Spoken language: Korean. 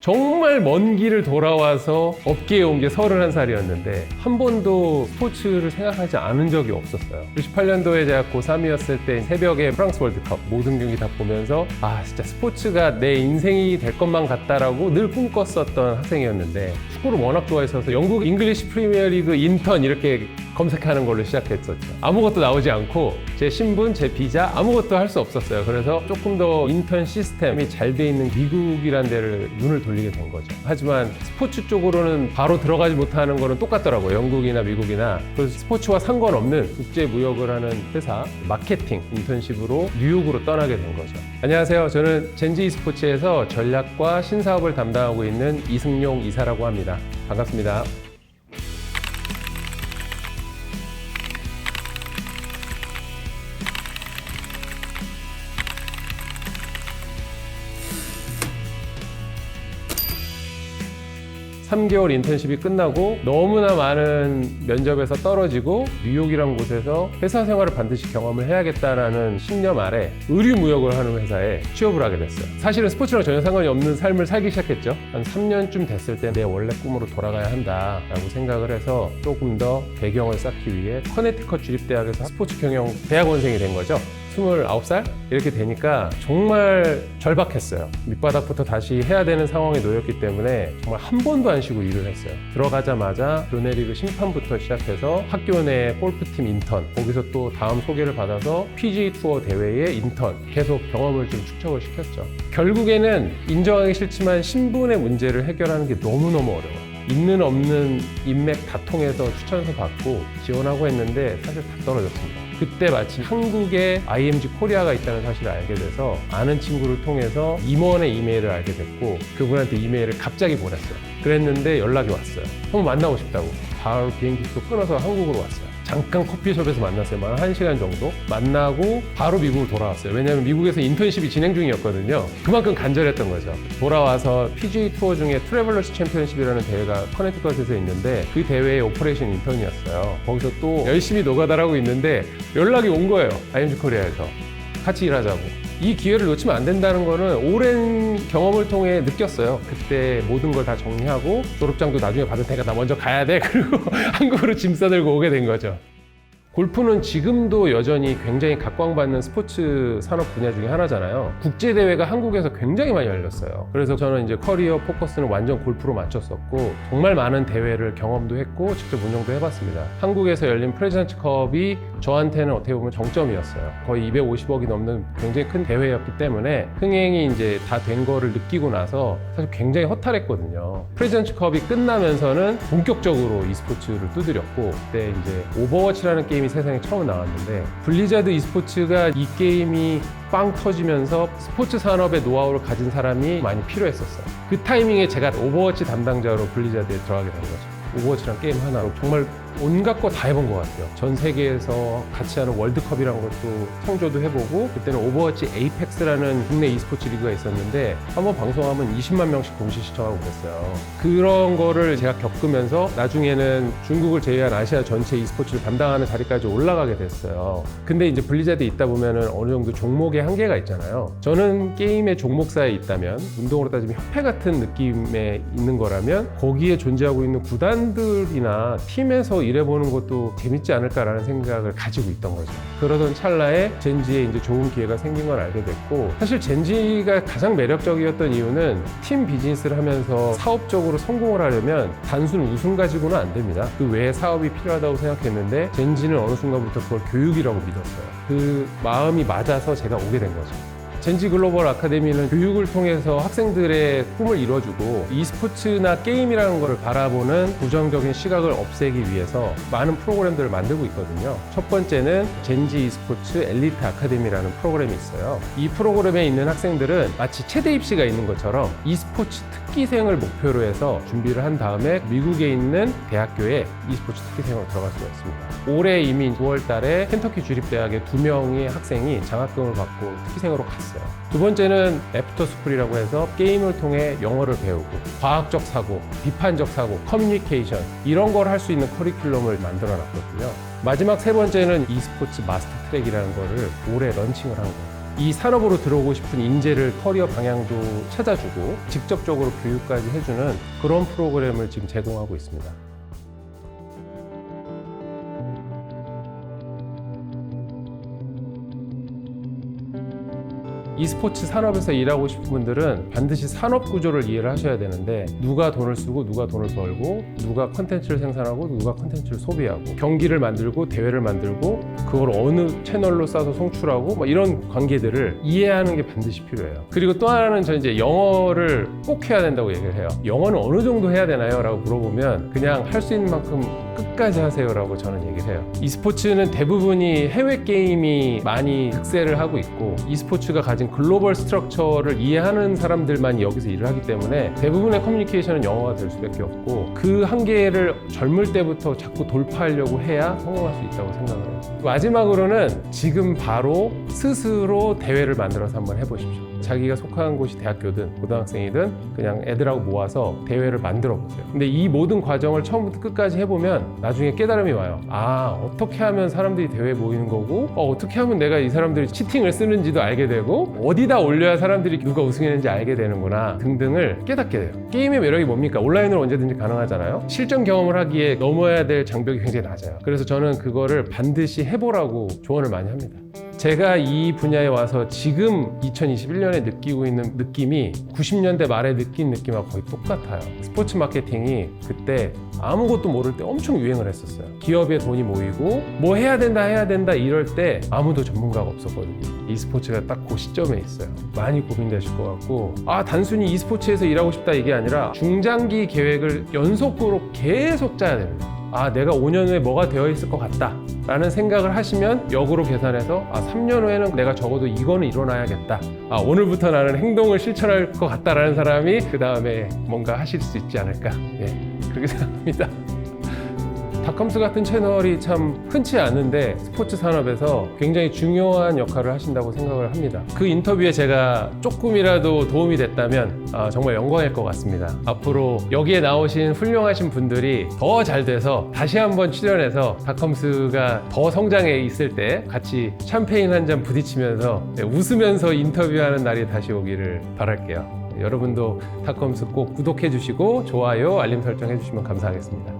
정말 먼 길을 돌아와서 업계에 온 게 31살이었는데 한 번도 스포츠를 생각하지 않은 적이 없었어요. 98년도에 제가 고3이었을 때 새벽에 프랑스 월드컵 모든 경기 다 보면서 아 진짜 스포츠가 내 인생이 될 것만 같다라고 늘 꿈꿨었던 학생이었는데 축구를 워낙 좋아했어서 영국 잉글리시 프리미어리그 인턴 이렇게 검색하는 걸로 시작했었죠. 아무것도 나오지 않고 제 신분, 제 비자 아무것도 할 수 없었어요. 그래서 조금 더 인턴 시스템이 잘 돼 있는 미국이란 데를 눈을 돌리게 된 거죠. 하지만 스포츠 쪽으로는 바로 들어가지 못하는 거는 똑같더라고요. 영국이나 미국이나. 그래서 스포츠와 상관없는 국제 무역을 하는 회사 마케팅 인턴십으로 뉴욕으로 떠나게 된 거죠. 안녕하세요. 저는 젠지 스포츠에서 전략과 신사업을 담당하고 있는 이승용 이사라고 합니다. 반갑습니다. 삼개월 인턴십이 끝나고 너무나 많은 면접에서 떨어지고 뉴욕이란 곳에서 회사 생활을 반드시 경험을 해야겠다라는 신념 아래 의류 무역을 하는 회사에 취업을 하게 됐어요. 사실은 스포츠랑 전혀 상관이 없는 삶을 살기 시작했죠. 한 3년쯤 됐을 때 내 원래 꿈으로 돌아가야 한다라고 생각을 해서 조금 더 배경을 쌓기 위해 커네티컷 주립대학에서 스포츠 경영 대학원생이 된 거죠. 29살? 이렇게 되니까 정말 절박했어요. 밑바닥부터 다시 해야 되는 상황에 놓였기 때문에 정말 한 번도 안 쉬고 일을 했어요. 들어가자마자 교내리그 심판부터 시작해서 학교 내 골프팀 인턴, 거기서 또 다음 소개를 받아서 PGA 투어 대회의 인턴, 계속 경험을 좀 축적을 시켰죠. 결국에는 인정하기 싫지만 신분의 문제를 해결하는 게 너무너무 어려워요. 있는 없는 인맥 다 통해서 추천서 받고 지원하고 했는데 사실 다 떨어졌습니다. 그때 마침 한국에 IMG 코리아가 있다는 사실을 알게 돼서 아는 친구를 통해서 임원의 이메일을 알게 됐고 그분한테 이메일을 갑자기 보냈어요. 그랬는데 연락이 왔어요. 한번 만나고 싶다고. 바로 비행기표 끊어서 한국으로 왔어요. 잠깐 커피숍에서 만났어요. 한 1시간 정도. 만나고 바로 미국으로 돌아왔어요. 왜냐하면 미국에서 인턴십이 진행 중이었거든요. 그만큼 간절했던 거죠. 돌아와서 PGA 투어 중에 트래블러스 챔피언십이라는 대회가 커네티컷에서 있는데 그 대회의 오퍼레이션 인턴이었어요. 거기서 또 열심히 노가다라고 있는데 연락이 온 거예요. IMG 코리아에서. 같이 일하자고. 이 기회를 놓치면 안 된다는 거는 오랜 경험을 통해 느꼈어요. 그때 모든 걸 다 정리하고 졸업장도 나중에 받을 테니까 나 먼저 가야 돼. 그리고 한국으로 짐 싸들고 오게 된 거죠. 골프는 지금도 여전히 굉장히 각광받는 스포츠 산업 분야 중에 하나잖아요. 국제 대회가 한국에서 굉장히 많이 열렸어요. 그래서 저는 이제 커리어 포커스는 완전 골프로 맞췄었고 정말 많은 대회를 경험도 했고 직접 운영도 해봤습니다. 한국에서 열린 프레지던트 컵이 저한테는 어떻게 보면 정점이었어요. 거의 250억이 넘는 굉장히 큰 대회였기 때문에 흥행이 이제 다 된 거를 느끼고 나서 사실 굉장히 허탈했거든요. 프레지던트 컵이 끝나면서는 본격적으로 e스포츠를 두드렸고 그때 이제 오버워치라는 게임 이 세상에 처음 나왔는데 블리자드 e스포츠가 이 게임이 빵 터지면서 스포츠 산업의 노하우를 가진 사람이 많이 필요했었어요. 그 타이밍에 제가 오버워치 담당자로 블리자드에 들어가게 된 거죠. 오버워치란 게임 하나로 정말 온갖 거 다 해본 것 같아요. 전 세계에서 같이 하는 월드컵이라는 것도 창조도 해보고 그때는 오버워치 에이펙스라는 국내 e스포츠 리그가 있었는데 한번 방송하면 20만 명씩 동시 시청하고 그랬어요. 그런 거를 제가 겪으면서 나중에는 중국을 제외한 아시아 전체 e스포츠를 담당하는 자리까지 올라가게 됐어요. 근데 이제 블리자드에 있다 보면은 어느 정도 종목의 한계가 있잖아요. 저는 게임의 종목사에 있다면 운동으로 따지면 협회 같은 느낌에 있는 거라면 거기에 존재하고 있는 구단들이나 팀에서 일해보는 것도 재밌지 않을까라는 생각을 가지고 있던 거죠. 그러던 찰나에 젠지에 이제 좋은 기회가 생긴 걸 알게 됐고 사실 젠지가 가장 매력적이었던 이유는 팀 비즈니스를 하면서 사업적으로 성공을 하려면 단순 우승 가지고는 안 됩니다. 그 외에 사업이 필요하다고 생각했는데 젠지는 어느 순간부터 그걸 교육이라고 믿었어요. 그 마음이 맞아서 제가 오게 된 거죠. 젠지 글로벌 아카데미는 교육을 통해서 학생들의 꿈을 이뤄주고 e스포츠나 게임이라는 것을 바라보는 부정적인 시각을 없애기 위해서 많은 프로그램들을 만들고 있거든요. 첫 번째는 젠지 e스포츠 엘리트 아카데미라는 프로그램이 있어요. 이 프로그램에 있는 학생들은 마치 최대 입시가 있는 것처럼 e스포츠 특 기생을 목표로 해서 준비를 한 다음에 미국에 있는 대학교에 e스포츠 특기생으로 들어갈 수가 있습니다. 올해 이미 9월 달에 켄터키 주립대학의 두 명의 학생이 장학금을 받고 특기생으로 갔어요. 두 번째는 애프터 스쿨이라고 해서 게임을 통해 영어를 배우고 과학적 사고, 비판적 사고, 커뮤니케이션 이런 걸 할 수 있는 커리큘럼을 만들어 놨거든요. 마지막 세 번째는 e스포츠 마스터 트랙이라는 거를 올해 런칭을 한 거예요. 이 산업으로 들어오고 싶은 인재를 커리어 방향도 찾아주고 직접적으로 교육까지 해주는 그런 프로그램을 지금 제공하고 있습니다. E스포츠 산업에서 일하고 싶은 분들은 반드시 산업 구조를 이해를 하셔야 되는데 누가 돈을 쓰고 누가 돈을 벌고 누가 컨텐츠를 생산하고 누가 컨텐츠를 소비하고 경기를 만들고 대회를 만들고 그걸 어느 채널로 싸서 송출하고 뭐 이런 관계들을 이해하는 게 반드시 필요해요. 그리고 또 하나는 저는 이제 영어를 꼭 해야 된다고 얘기를 해요. 영어는 어느 정도 해야 되나요? 라고 물어보면 그냥 할 수 있는 만큼 끝까지 하세요라고 저는 얘기를 해요. e스포츠는 대부분이 해외 게임이 많이 득세를 하고 있고 e스포츠가 가진 글로벌 스트럭처를 이해하는 사람들만 여기서 일을 하기 때문에 대부분의 커뮤니케이션은 영어가 될 수밖에 없고 그 한계를 젊을 때부터 자꾸 돌파하려고 해야 성공할 수 있다고 생각을 해요. 마지막으로는 지금 바로 스스로 대회를 만들어서 한번 해보십시오. 자기가 속한 곳이 대학교든 고등학생이든 그냥 애들하고 모아서 대회를 만들어 보세요. 근데 이 모든 과정을 처음부터 끝까지 해보면 나중에 깨달음이 와요. 아, 어떻게 하면 사람들이 대회에 모이는 거고, 어, 떻게 하면 내가 이 사람들이 치팅을 쓰는지도 알게 되고, 어디다 올려야 사람들이 누가 우승했는지 알게 되는구나 등등을 깨닫게 돼요. 게임의 매력이 뭡니까? 온라인으로 언제든지 가능하잖아요. 실전 경험을 하기에 넘어야 될 장벽이 굉장히 낮아요. 그래서 저는 그거를 반드시 해보라고 조언을 많이 합니다. 제가 이 분야에 와서 지금 2021년에 느끼고 있는 느낌이 90년대 말에 느낀 느낌하고 거의 똑같아요. 스포츠 마케팅이 그때 아무것도 모를 때 엄청 유행을 했었어요. 기업에 돈이 모이고 뭐 해야 된다 해야 된다 이럴 때 아무도 전문가가 없었거든요. e스포츠가 딱 그 시점에 있어요. 많이 고민되실 것 같고 아 단순히 e스포츠에서 일하고 싶다 이게 아니라 중장기 계획을 연속으로 계속 짜야 됩니다. 아, 내가 5년 후에 뭐가 되어 있을 것 같다. 라는 생각을 하시면 역으로 계산해서 아, 3년 후에는 내가 적어도 이거는 일어나야겠다. 아, 오늘부터 나는 행동을 실천할 것 같다라는 사람이 그 다음에 뭔가 하실 수 있지 않을까. 예, 그렇게 생각합니다. 닷컴스 같은 채널이 참 흔치 않은데 스포츠 산업에서 굉장히 중요한 역할을 하신다고 생각을 합니다. 그 인터뷰에 제가 조금이라도 도움이 됐다면 아, 정말 영광일 것 같습니다. 앞으로 여기에 나오신 훌륭하신 분들이 더 잘 돼서 다시 한번 출연해서 닷컴스가 더 성장해 있을 때 같이 샴페인 한 잔 부딪히면서 네, 웃으면서 인터뷰하는 날이 다시 오기를 바랄게요. 여러분도 닷컴스 꼭 구독해 주시고 좋아요, 알림 설정 해 주시면 감사하겠습니다.